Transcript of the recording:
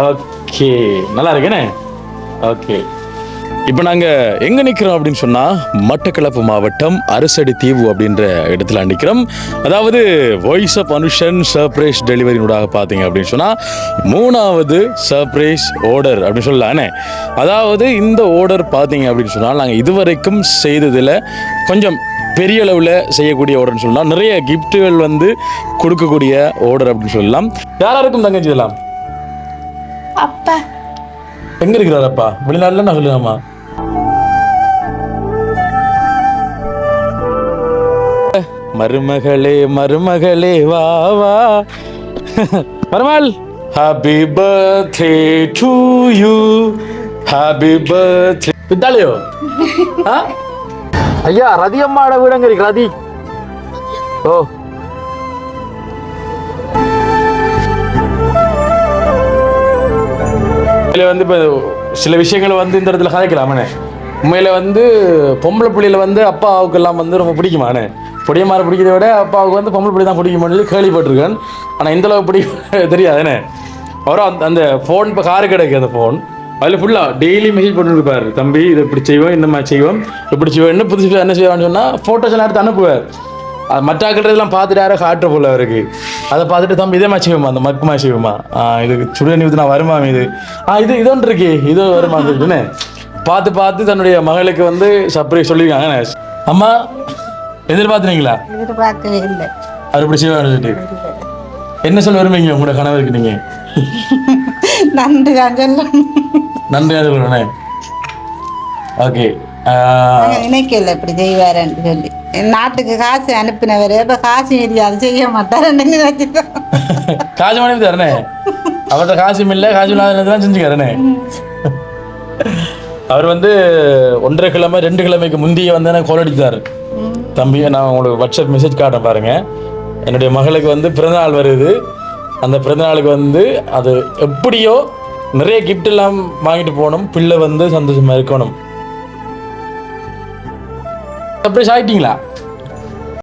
Okay நல்லா இருக்கேனே okay இப்போ நாங்கள் எங்கே நிற்கிறோம் அப்படின்னு சொன்னால் மட்டக்களப்பு மாவட்டம் அரசடி தீவு அப்படின்ற இடத்துல நிற்கிறோம் அதாவது வாய்ஸ் ஆஃப் அனுஷன் சர்ப்ரைஸ் டெலிவரினூடாக பார்த்தீங்க அப்படின்னு சொன்னால் மூணாவது சர்ப்ரைஸ் ஆர்டர் அப்படின்னு சொல்லலானே. அதாவது இந்த ஆர்டர் பார்த்தீங்க அப்படின்னு சொன்னால் நாங்கள் இதுவரைக்கும் செய்ததில் கொஞ்சம் பெரிய அளவில் செய்யக்கூடிய ஆர்டர்னு சொல்லலாம். நிறைய கிஃப்ட்டுகள் வந்து கொடுக்கக்கூடிய ஆர்டர் அப்படின்னு சொல்லலாம். யாராருக்கும் தங்கச்சி இதெல்லாம்? அப்பா. எங்க இருக்கிறாரப்பா வெளிநாட்டுல நான் சொல்லுங்கம்மா மருமகளே மருமகளே வா வா. பரமால். Happy birthday to you happy birthday வித்தாலையோ? ஐயா ரதி அம்மாட வீடங்க இருக்கு ரதி? ஓ. இதில் வந்து இப்போ சில விஷயங்களை வந்து இந்த இடத்துல கதைக்கலாமண்ணே? உண்மையில் வந்து பொம்பளை பிள்ளையில வந்து அப்பாவுக்கெல்லாம் வந்து ரொம்ப பிடிக்குமாண்ணே? பொடியமாரை பிடிக்கிறத விட அப்பாவுக்கு வந்து பொம்பளை பிள்ளை தான் பிடிக்குமான்னு சொல்லி கேள்விப்பட்டிருக்கேன் ஆனால் இந்த அளவுக்கு தெரியாது. தெரியாதுண்ணே அவரும் அந்த அந்த ஃபோன் இப்போ காரு கிடைக்கு அந்த ஃபோன் அதில் ஃபுல்லாக டெய்லி மெசேஜ் பண்ணிருப்பார் தம்பி இதை இப்படி செய்வோம் இந்த மாதிரி செய்வோம். இப்படி செய்வோம் என்ன புதுசு என்ன செய்வான்னு சொன்னால் ஃபோட்டோஸ் எல்லாம் எடுத்து அனுப்புவார். அது மற்றாக்கிறதெல்லாம் பார்த்துட்டு யாரோ காட்டுற போல அவருக்கு. அதை பார்த்துட்டு தம்பி இதே மாதிரி செய்வோமா? அந்த மக்குமா செய்வோமா? ஆ இது சுடுதண்ணி ஊற்றி நான் வருமா இது? ஆ இது இது ஒன்று இருக்கு. இது வருமா சொல்லிட்டுன்னு பார்த்து பார்த்து தன்னுடைய மகளுக்கு வந்து சர்ப்ரைஸ் சொல்லியிருக்காங்க அம்மா எதிர்பார்த்துனீங்களா எதிர்பார்க்கவே இல்லை. அவர் இப்படி செய்வார் சொல்லிட்டு. என்ன சொல்ல விரும்புங்க உங்களோட கணவருக்கு நீங்க? நன்றி தான் சொல்லணும் நன்றியாக சொல்லுறேன் ஓகே நினைக்கல இப்படி செய்வாருன்னு சொல்லி. நாட்டுக்கு காசு அனுப்பினவர் இப்போ காசு அதை செய்ய மாட்டாருன்னு நினைச்சிட்டோம் காசு மணி தரணே அவர்கிட்ட காசும் இல்லை காசு இல்லாததான் செஞ்சுக்காரனே அவர் வந்து ஒன்றரை கிழமை ரெண்டு கிழமைக்கு முந்தைய வந்து எனக்கு கால் அடித்தார். தம்பியை நான் உங்களுக்கு வாட்ஸ்அப் மெசேஜ் காட்டுறேன் பாருங்க. என்னுடைய மகளுக்கு வந்து பிறந்தநாள் வருது. அந்த பிறந்தநாளுக்கு வந்து அது எப்படியோ நிறைய கிஃப்ட் எல்லாம் வாங்கிட்டு போகணும். பிள்ளை வந்து சந்தோஷமா இருக்கணும். சர்ப்ரைஸ் ஆயிட்டீங்களா